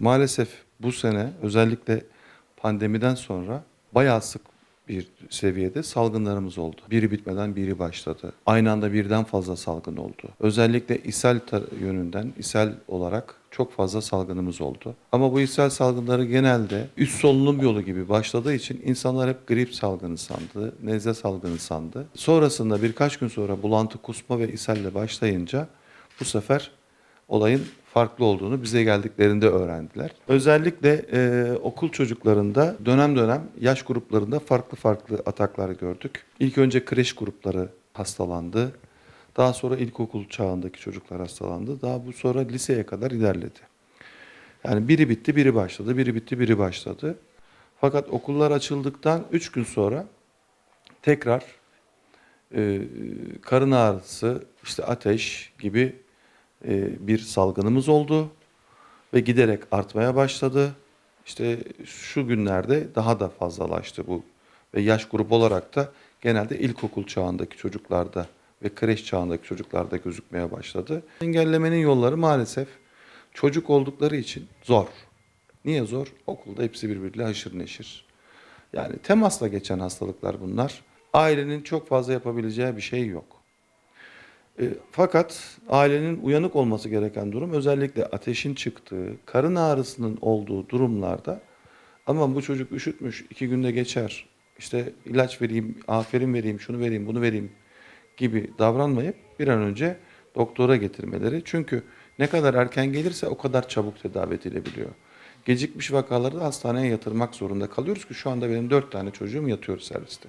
maalesef bu sene özellikle pandemiden sonra bayağı sık bir seviyede salgınlarımız oldu. Biri bitmeden biri başladı. Aynı anda birden fazla salgın oldu. Özellikle ishal yönünden, ishal olarak çok fazla salgınımız oldu. Ama bu ishal salgınları genelde üst solunum yolu gibi başladığı için insanlar hep grip salgını sandı, nezle salgını sandı. Sonrasında birkaç gün sonra bulantı, kusma ve ishalle başlayınca bu sefer olayın farklı olduğunu bize geldiklerinde öğrendiler. Özellikle e, okul çocuklarında dönem dönem yaş gruplarında farklı farklı ataklar gördük. İlk önce kreş grupları hastalandı. Daha sonra ilkokul çağındaki çocuklar hastalandı. Daha bu sonra liseye kadar ilerledi. Yani biri bitti, biri başladı, biri bitti, biri başladı. Fakat okullar açıldıktan 3 gün sonra tekrar e, karın ağrısı, işte ateş gibi bir salgınımız oldu ve giderek artmaya başladı. İşte şu günlerde daha da fazlalaştı bu ve yaş grubu olarak da genelde ilkokul çağındaki çocuklarda ve kreş çağındaki çocuklarda gözükmeye başladı. Engellemenin yolları maalesef çocuk oldukları için zor. Niye zor? Okulda hepsi birbiriyle haşır neşir. Yani temasla geçen hastalıklar bunlar. Ailenin çok fazla yapabileceği bir şey yok. E, fakat ailenin uyanık olması gereken durum özellikle ateşin çıktığı, karın ağrısının olduğu durumlarda ama bu çocuk üşütmüş, iki günde geçer, işte ilaç vereyim, aferin vereyim, şunu vereyim, bunu vereyim gibi davranmayıp bir an önce doktora getirmeleri. Çünkü ne kadar erken gelirse o kadar çabuk tedavi edilebiliyor. Gecikmiş vakaları da hastaneye yatırmak zorunda kalıyoruz ki şu anda benim dört tane çocuğum yatıyor serviste.